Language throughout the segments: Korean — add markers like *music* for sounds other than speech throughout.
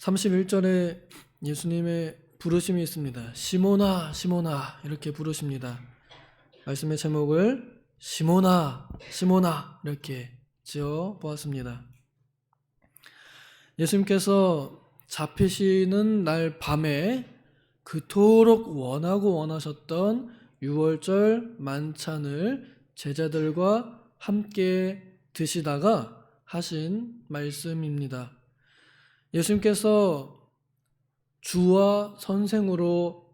31절에 예수님의 부르심이 있습니다. 시모나, 시모나 이렇게 부르십니다. 말씀의 제목을 시모나, 시모나 이렇게 지어 보았습니다. 예수님께서 잡히시는 날 밤에 그토록 원하고 원하셨던 6월절 만찬을 제자들과 함께 드시다가 하신 말씀입니다. 예수님께서 주와 선생으로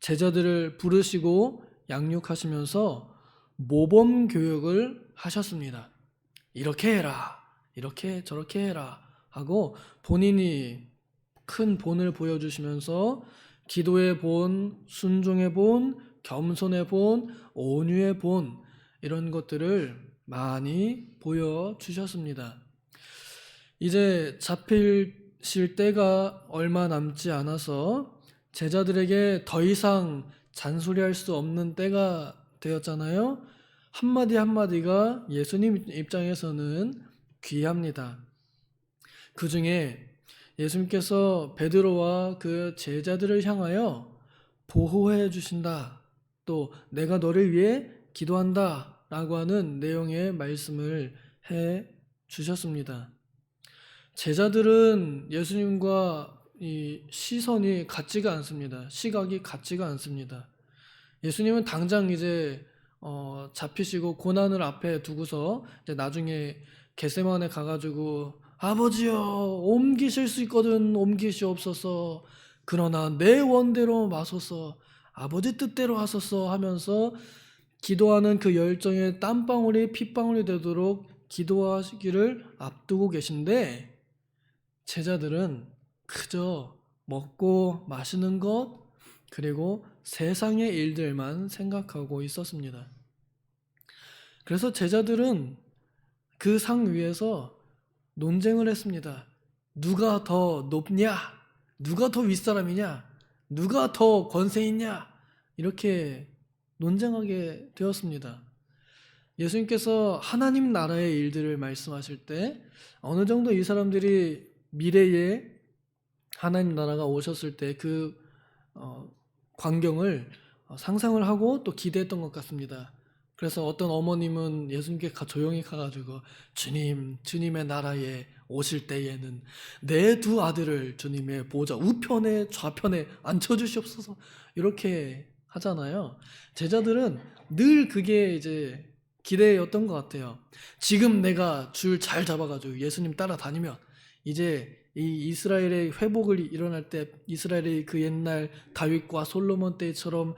제자들을 부르시고 양육하시면서 모범 교육을 하셨습니다. 이렇게 해라. 이렇게 저렇게 해라. 하고 본인이 큰 본을 보여주시면서 기도의 본, 순종의 본, 겸손의 본, 온유의 본, 이런 것들을 많이 보여주셨습니다. 이제 잡히실 때가 얼마 남지 않아서 제자들에게 더 이상 잔소리할 수 없는 때가 되었잖아요. 한마디 한마디가 예수님 입장에서는 귀합니다. 그 중에 예수님께서 베드로와 그 제자들을 향하여 보호해 주신다. 또 내가 너를 위해 기도한다. 라고 하는 내용의 말씀을 해 주셨습니다. 제자들은 예수님과 이 시선이 같지가 않습니다. 시각이 같지가 않습니다. 예수님은 당장 이제 어, 잡히시고 고난을 앞에 두고서 이제 나중에 겟세만에 가가지고 아버지여 옮기실 수 있거든 옮기시옵소서 그러나 내 원대로 마소서 아버지 뜻대로 하소서 하면서 기도하는 그 열정에 땀방울이 핏방울이 되도록 기도하시기를 앞두고 계신데 제자들은 그저 먹고 마시는 것 그리고 세상의 일들만 생각하고 있었습니다. 그래서 제자들은 그 상 위에서 논쟁을 했습니다. 누가 더 높냐? 누가 더 윗사람이냐? 누가 더 권세 있냐? 이렇게 논쟁하게 되었습니다. 예수님께서 하나님 나라의 일들을 말씀하실 때 어느 정도 이 사람들이 미래에 하나님 나라가 오셨을 때그 어, 광경을 어, 상상을 하고 또 기대했던 것 같습니다. 그래서 어떤 어머님은 예수님께 가- 조용히 가가지고 주님, 주님의 나라에 오실 때에는 내 두 아들을 주님의 보좌 우편에 좌편에 앉혀 주시옵소서 이렇게 하잖아요. 제자들은 늘 그게 이제 기대였던 것 같아요. 지금 내가 줄 잘 잡아가지고 예수님 따라다니면 이제 이 이스라엘의 회복을 일어날 때 이스라엘의 그 옛날 다윗과 솔로몬 때처럼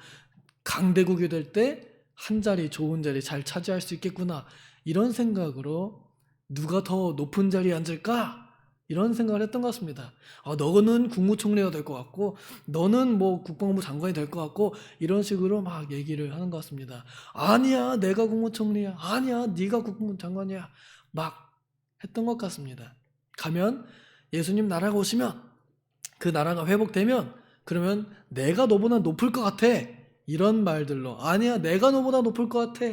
강대국이 될 때 한 자리 좋은 자리 잘 차지할 수 있겠구나 이런 생각으로 누가 더 높은 자리에 앉을까 이런 생각을 했던 것 같습니다. 아, 너는 국무총리가 될 것 같고 너는 뭐 국방부 장관이 될 것 같고 이런 식으로 막 얘기를 하는 것 같습니다. 아니야 내가 국무총리야 아니야 네가 국무부 장관이야 막 했던 것 같습니다. 가면 예수님 나라가 오시면 그 나라가 회복되면 그러면 내가 너보다 높을 것 같아. 이런 말들로. 아니야 내가 너보다 높을 것 같아.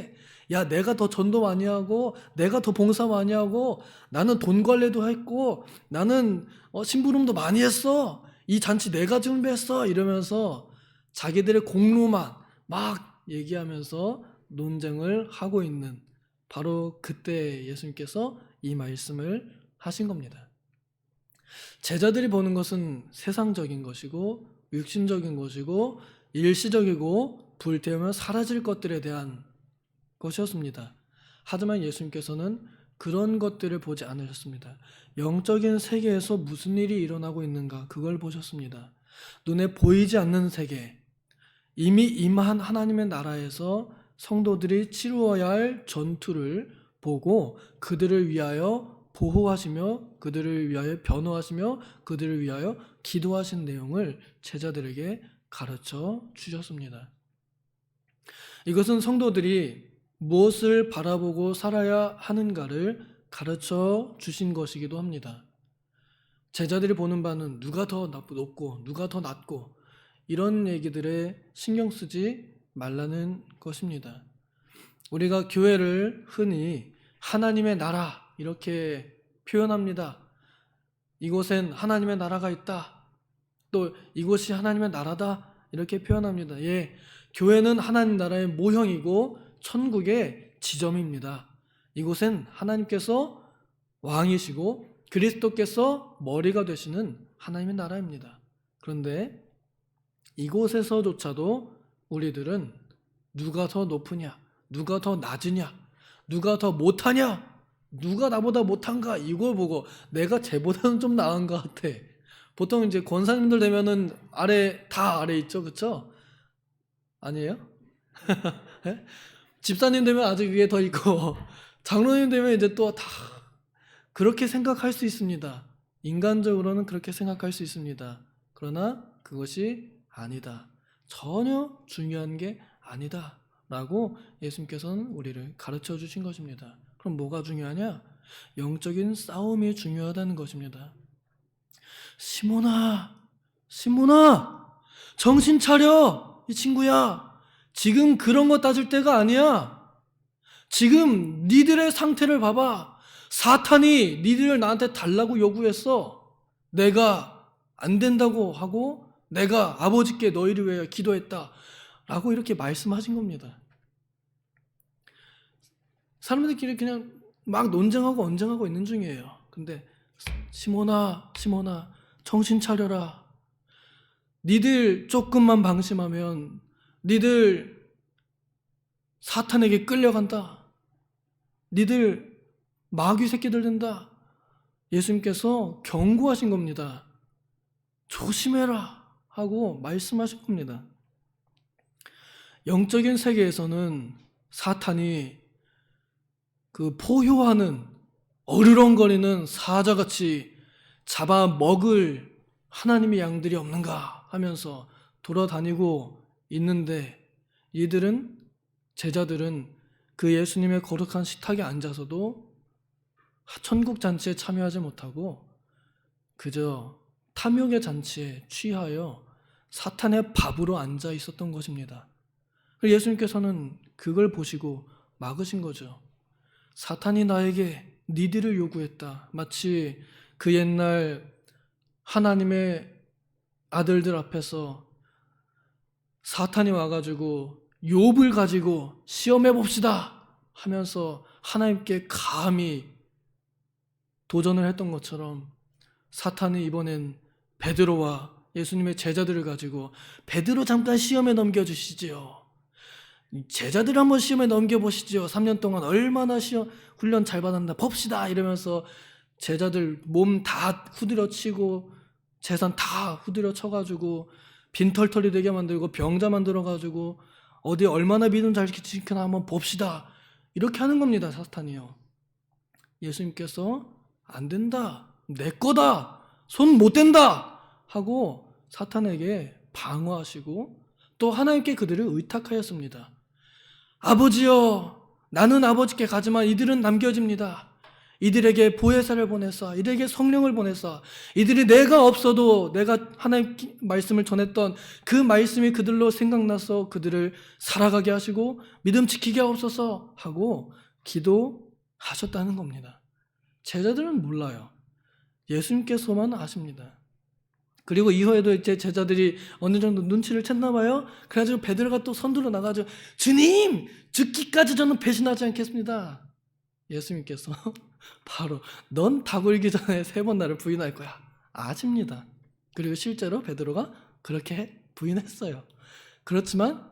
야 내가 더 전도 많이 하고 내가 더 봉사 많이 하고 나는 돈 관리도 했고 나는 어, 심부름도 많이 했어. 이 잔치 내가 준비했어. 이러면서 자기들의 공로만 막 얘기하면서 논쟁을 하고 있는 바로 그때 예수님께서 이 말씀을 하신 겁니다. 제자들이 보는 것은 세상적인 것이고 육신적인 것이고 일시적이고 불태우면 사라질 것들에 대한 것이었습니다. 하지만 예수님께서는 그런 것들을 보지 않으셨습니다. 영적인 세계에서 무슨 일이 일어나고 있는가 그걸 보셨습니다. 눈에 보이지 않는 세계, 이미 임한 하나님의 나라에서 성도들이 치루어야 할 전투를 보고 그들을 위하여 보호하시며 그들을 위하여 변호하시며 그들을 위하여 기도하신 내용을 제자들에게 가르쳐 주셨습니다. 이것은 성도들이 무엇을 바라보고 살아야 하는가를 가르쳐 주신 것이기도 합니다. 제자들이 보는 바는 누가 더 높고 누가 더 낮고 이런 얘기들에 신경 쓰지 말라는 것입니다. 우리가 교회를 흔히 하나님의 나라 이렇게 표현합니다. 이곳엔 하나님의 나라가 있다. 또 이곳이 하나님의 나라다. 이렇게 표현합니다. 예. 교회는 하나님 나라의 모형이고 천국의 지점입니다. 이곳엔 하나님께서 왕이시고 그리스도께서 머리가 되시는 하나님의 나라입니다. 그런데 이곳에서조차도 우리들은 누가 더 높으냐, 누가 더 낮으냐, 누가 더 못하냐, 누가 나보다 못한가 이걸 보고 내가 쟤보다는 좀 나은 것 같아. 보통 이제 권사님들 되면은 아래 다 아래 있죠, 그렇죠? 아니에요? *laughs* 예? 집사님 되면 아직 위에 더 있고 *laughs* 장로님 되면 이제 또 다 그렇게 생각할 수 있습니다. 인간적으로는 그렇게 생각할 수 있습니다. 그러나 그것이 아니다. 전혀 중요한 게 아니다. 라고 예수님께서는 우리를 가르쳐 주신 것입니다. 그럼 뭐가 중요하냐? 영적인 싸움이 중요하다는 것입니다. 시몬아, 시몬아, 정신 차려! 이 친구야. 지금 그런 거 따질 때가 아니야. 지금 니들의 상태를 봐봐. 사탄이 니들을 나한테 달라고 요구했어. 내가 안 된다고 하고 내가 아버지께 너희를 위해 기도했다. 라고 이렇게 말씀하신 겁니다. 사람들끼리 그냥 막 논쟁하고 언쟁하고 있는 중이에요. 근데 시몬아, 시몬아, 정신 차려라. 니들 조금만 방심하면 니들 사탄에게 끌려간다. 니들 마귀 새끼들 된다. 예수님께서 경고하신 겁니다. 조심해라 하고 말씀하신 겁니다. 영적인 세계에서는 사탄이 그 포효하는 어르렁거리는 사자같이 잡아 먹을 하나님의 양들이 없는가 하면서 돌아다니고 있는데 이들은 제자들은 그 예수님의 거룩한 식탁에 앉아서도 천국 잔치에 참여하지 못하고 그저 탐욕의 잔치에 취하여 사탄의 밥으로 앉아 있었던 것입니다. 예수님께서는 그걸 보시고 막으신 거죠. 사탄이 나에게 니들을 요구했다. 마치 그 옛날 하나님의 아들들 앞에서 사탄이 와가지고 욥을 가지고 시험해 봅시다 하면서 하나님께 감히 도전을 했던 것처럼 사탄이 이번엔 베드로와 예수님의 제자들을 가지고 베드로 잠깐 시험에 넘겨 주시지요. 제자들 한번 시험에 넘겨보시죠. 3년 동안 얼마나 시험 훈련 잘 받았나 봅시다 이러면서 제자들 몸 다 후드려 치고 재산 다 후드려 쳐가지고 빈털털이 되게 만들고 병자 만들어가지고 어디 얼마나 믿음 잘 지키나 한번 봅시다. 이렇게 하는 겁니다, 사탄이요. 예수님께서 안 된다, 내 거다, 손 못 댄다 하고 사탄에게 방어하시고 또 하나님께 그들을 의탁하였습니다. 아버지여, 나는 아버지께 가지만 이들은 남겨집니다. 이들에게 보혜사를 보내서 이들에게 성령을 보내서 이들이 내가 없어도 내가 하나님 말씀을 전했던 그 말씀이 그들로 생각나서 그들을 살아가게 하시고 믿음 지키게 하옵소서 하고 기도하셨다는 겁니다. 제자들은 몰라요. 예수님께서만 아십니다. 그리고 이후에도 이제 제자들이 어느 정도 눈치를 챘나 봐요. 그래가지고 베드로가 또 선두로 나가지고 주님 죽기까지 저는 배신하지 않겠습니다. 예수님께서 *laughs* 바로 넌 다굴기 전에 세 번 나를 부인할 거야. 아십니다. 그리고 실제로 베드로가 그렇게 부인했어요. 그렇지만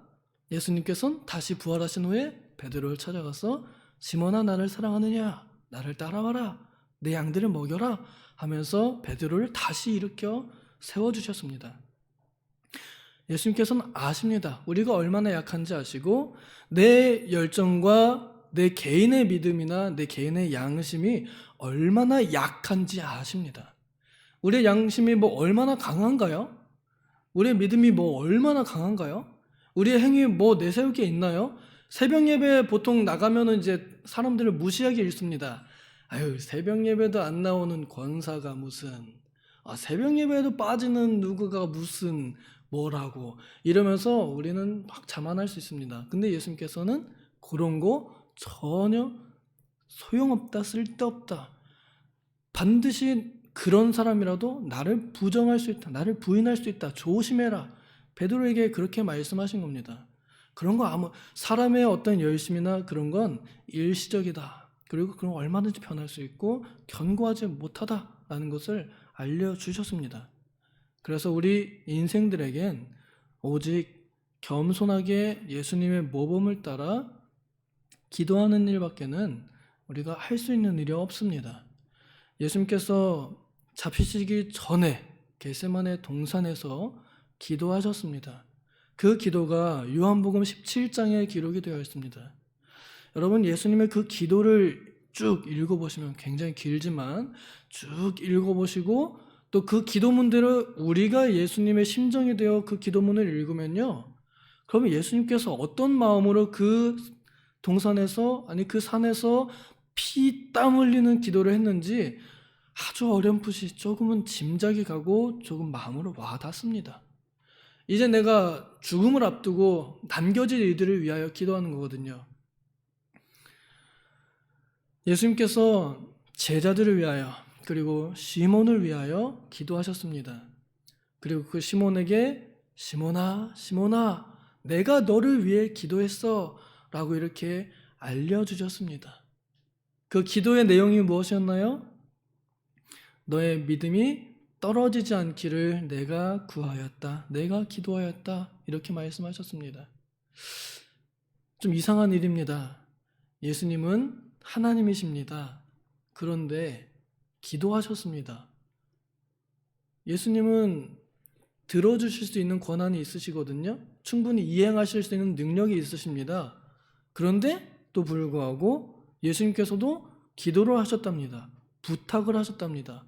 예수님께서는 다시 부활하신 후에 베드로를 찾아가서 시몬아 나를 사랑하느냐? 나를 따라와라. 내 양들을 먹여라 하면서 베드로를 다시 일으켜 세워 주셨습니다. 예수님께서는 아십니다. 우리가 얼마나 약한지 아시고 내 열정과 내 개인의 믿음이나 내 개인의 양심이 얼마나 약한지 아십니다. 우리의 양심이 뭐 얼마나 강한가요? 우리의 믿음이 뭐 얼마나 강한가요? 우리의 행위 뭐 내세울 게 있나요? 새벽 예배 보통 나가면은 이제 사람들을 무시하게 읽습니다. 아유, 새벽 예배도 안 나오는 권사가 무슨, 아, 새벽 예배에도 빠지는 누구가 무슨, 뭐라고, 이러면서 우리는 막 자만할 수 있습니다. 근데 예수님께서는 그런 거 전혀 소용없다, 쓸데없다. 반드시 그런 사람이라도 나를 부정할 수 있다. 나를 부인할 수 있다. 조심해라. 베드로에게 그렇게 말씀하신 겁니다. 그런 거 아무 사람의 어떤 열심이나 그런 건 일시적이다. 그리고 그런 거 얼마든지 변할 수 있고 견고하지 못하다라는 것을 알려 주셨습니다. 그래서 우리 인생들에겐 오직 겸손하게 예수님의 모범을 따라 기도하는 일밖에는 우리가 할 수 있는 일이 없습니다. 예수님께서 잡히시기 전에 겟세만의 동산에서 기도하셨습니다. 그 기도가 요한복음 17장에 기록이 되어 있습니다. 여러분 예수님의 그 기도를 쭉 읽어보시면 굉장히 길지만 쭉 읽어보시고 또 그 기도문대로 우리가 예수님의 심정이 되어 그 기도문을 읽으면요. 그러면 예수님께서 어떤 마음으로 그 동산에서 아니 그 산에서 피 땀 흘리는 기도를 했는지 아주 어렴풋이 조금은 짐작이 가고 조금 마음으로 와 닿습니다. 이제 내가 죽음을 앞두고 남겨질 이들을 위하여 기도하는 거거든요. 예수님께서 제자들을 위하여 그리고 시몬을 위하여 기도하셨습니다. 그리고 그 시몬에게 시몬아, 시몬아, 내가 너를 위해 기도했어. 라고 이렇게 알려주셨습니다. 그 기도의 내용이 무엇이었나요? 너의 믿음이 떨어지지 않기를 내가 구하였다. 내가 기도하였다. 이렇게 말씀하셨습니다. 좀 이상한 일입니다. 예수님은 하나님이십니다. 그런데 기도하셨습니다. 예수님은 들어주실 수 있는 권한이 있으시거든요. 충분히 이행하실 수 있는 능력이 있으십니다. 그런데 또 불구하고 예수님께서도 기도를 하셨답니다. 부탁을 하셨답니다.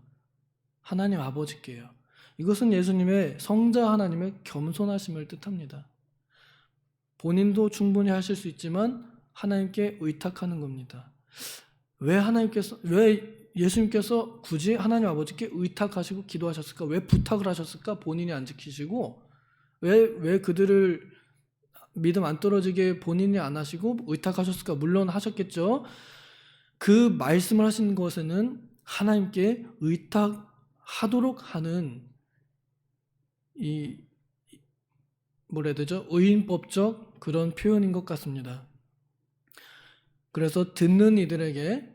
하나님 아버지께요. 이것은 예수님의 성자 하나님의 겸손하심을 뜻합니다. 본인도 충분히 하실 수 있지만 하나님께 의탁하는 겁니다. 왜 하나님께서 왜 예수님께서 굳이 하나님 아버지께 의탁하시고 기도하셨을까? 왜 부탁을 하셨을까? 본인이 안 지키시고 왜 왜 그들을 믿음 안 떨어지게 본인이 안 하시고 의탁하셨을까? 물론 하셨겠죠. 그 말씀을 하신 것에는 하나님께 의탁하도록 하는 이 뭐라 해야 되죠? 의인법적 그런 표현인 것 같습니다. 그래서 듣는 이들에게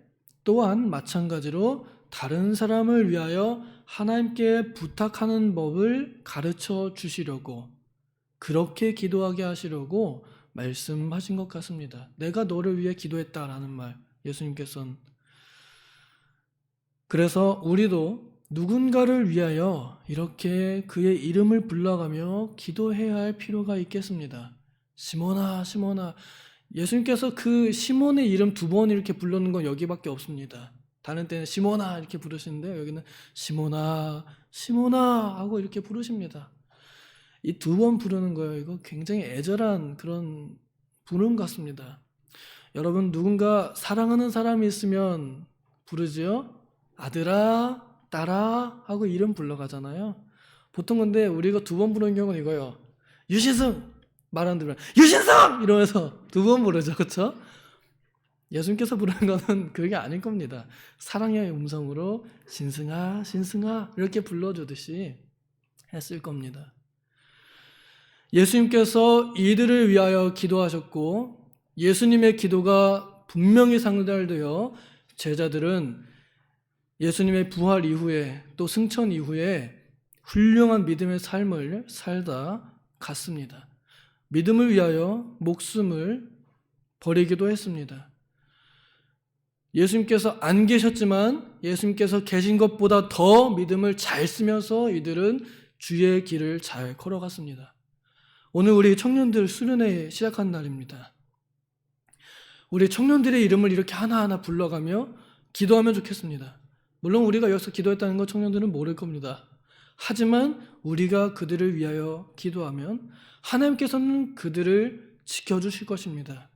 또한 마찬가지로 다른 사람을 위하여 하나님께 부탁하는 법을 가르쳐 주시려고 그렇게 기도하게 하시려고 말씀하신 것 같습니다. 내가 너를 위해 기도했다라는 말 예수님께서는 그래서 우리도 누군가를 위하여 이렇게 그의 이름을 불러가며 기도해야 할 필요가 있겠습니다. 시몬아, 시몬아. 예수님께서 그 시몬의 이름 두 번 이렇게 부르는 건 여기밖에 없습니다. 다른 때는 시몬아 이렇게 부르시는데 여기는 시몬아, 시몬아 하고 이렇게 부르십니다. 이 두 번 부르는 거예요. 이거 굉장히 애절한 그런 부름 같습니다. 여러분 누군가 사랑하는 사람이 있으면 부르지요? 아들아, 딸아 하고 이름 불러가잖아요. 보통 근데 우리가 두 번 부르는 경우는 이거예요. 유시승 말 안 들으면 유신승 이러면서 두 번 부르죠, 그렇죠? 예수님께서 부르는 거는 그게 아닐 겁니다. 사랑의 음성으로 신승아, 신승아 이렇게 불러주듯이 했을 겁니다. 예수님께서 이들을 위하여 기도하셨고 예수님의 기도가 분명히 상달되어 제자들은 예수님의 부활 이후에 또 승천 이후에 훌륭한 믿음의 삶을 살다 갔습니다. 믿음을 위하여 목숨을 버리기도 했습니다. 예수님께서 안 계셨지만 예수님께서 계신 것보다 더 믿음을 잘 쓰면서 이들은 주의 길을 잘 걸어갔습니다. 오늘 우리 청년들 수련회 시작한 날입니다. 우리 청년들의 이름을 이렇게 하나하나 불러가며 기도하면 좋겠습니다. 물론 우리가 여기서 기도했다는 거 청년들은 모를 겁니다. 하지만 우리가 그들을 위하여 기도하면 하나님께서는 그들을 지켜주실 것입니다.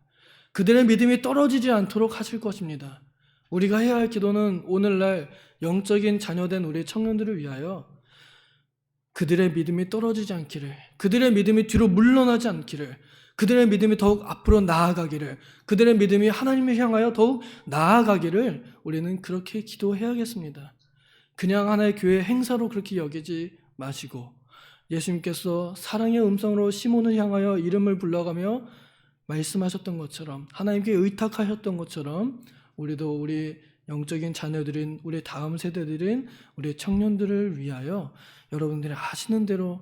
그들의 믿음이 떨어지지 않도록 하실 것입니다. 우리가 해야 할 기도는 오늘날 영적인 자녀된 우리 청년들을 위하여 그들의 믿음이 떨어지지 않기를, 그들의 믿음이 뒤로 물러나지 않기를, 그들의 믿음이 더욱 앞으로 나아가기를, 그들의 믿음이 하나님을 향하여 더욱 나아가기를 우리는 그렇게 기도해야겠습니다. 그냥 하나의 교회 행사로 그렇게 여기지 마시고 예수님께서 사랑의 음성으로 시몬을 향하여 이름을 불러가며 말씀하셨던 것처럼 하나님께 의탁하셨던 것처럼 우리도 우리 영적인 자녀들인 우리 다음 세대들인 우리 청년들을 위하여 여러분들이 아시는 대로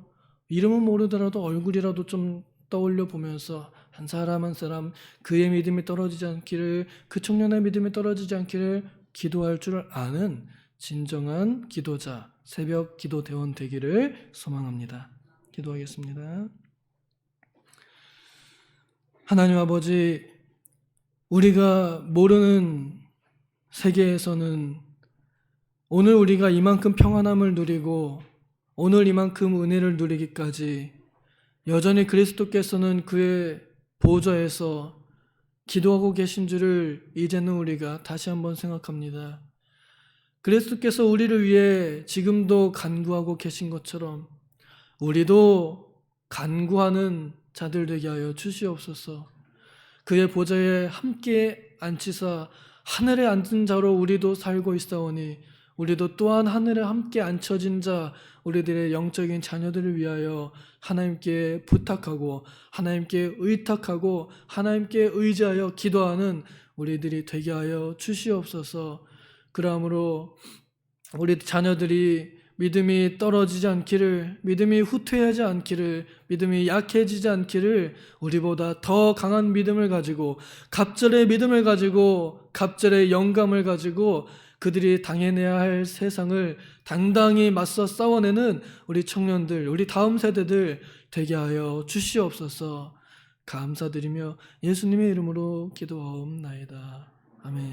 이름은 모르더라도 얼굴이라도 좀 떠올려 보면서 한 사람 한 사람 그의 믿음이 떨어지지 않기를 그 청년의 믿음이 떨어지지 않기를 기도할 줄 아는 진정한 기도자 새벽 기도 대원 되기를 소망합니다. 기도하겠습니다. 하나님 아버지 우리가 모르는 세계에서는 오늘 우리가 이만큼 평안함을 누리고 오늘 이만큼 은혜를 누리기까지 여전히 그리스도께서는 그의 보좌에서 기도하고 계신 줄을 이제는 우리가 다시 한번 생각합니다. 그리스도께서 우리를 위해 지금도 간구하고 계신 것처럼 우리도 간구하는 자들 되게 하여 주시옵소서. 그의 보좌에 함께 앉히사 하늘에 앉은 자로 우리도 살고 있사오니 우리도 또한 하늘에 함께 앉혀진 자 우리들의 영적인 자녀들을 위하여 하나님께 부탁하고 하나님께 의탁하고 하나님께 의지하여 기도하는 우리들이 되게 하여 주시옵소서. 그러므로 우리 자녀들이 믿음이 떨어지지 않기를, 믿음이 후퇴하지 않기를, 믿음이 약해지지 않기를 우리보다 더 강한 믿음을 가지고 갑절의 믿음을 가지고 갑절의 영감을 가지고 그들이 당해내야 할 세상을 당당히 맞서 싸워내는 우리 청년들, 우리 다음 세대들 되게 하여 주시옵소서. 감사드리며 예수님의 이름으로 기도하옵나이다. 아멘.